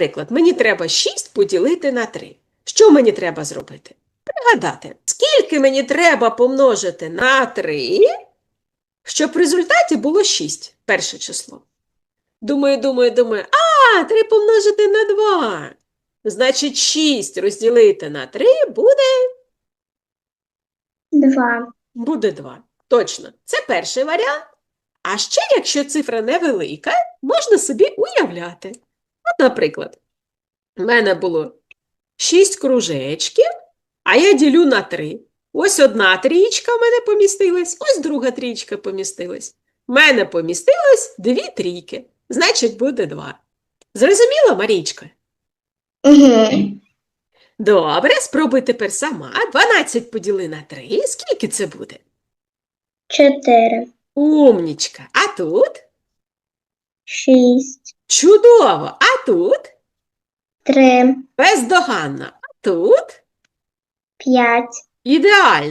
наприклад, мені треба 6 поділити на 3. Що мені треба зробити? Пригадати, скільки мені треба помножити на 3, щоб в результаті було 6, перше число. Думаю, думаю, думаю, а, 3 помножити на 2. Значить, 6 розділити на 3 буде, Два. буде 2. Точно, це перший варіант. А ще, якщо цифра невелика, можна собі уявляти. Наприклад, в мене було 6 кружечків, а я ділю на 3. Ось одна трієчка в мене помістилась, ось друга трієчка помістилась. В мене помістилось дві трійки, значить буде 2. Зрозуміла, Марічка? Угу. Добре, спробуй тепер сама. 12 поділи на 3. Скільки це буде? Чотири. Умнічка. А тут? Шість. Чудово. А тут? Три. Бездоганно. А тут? П'ять. Ідеально.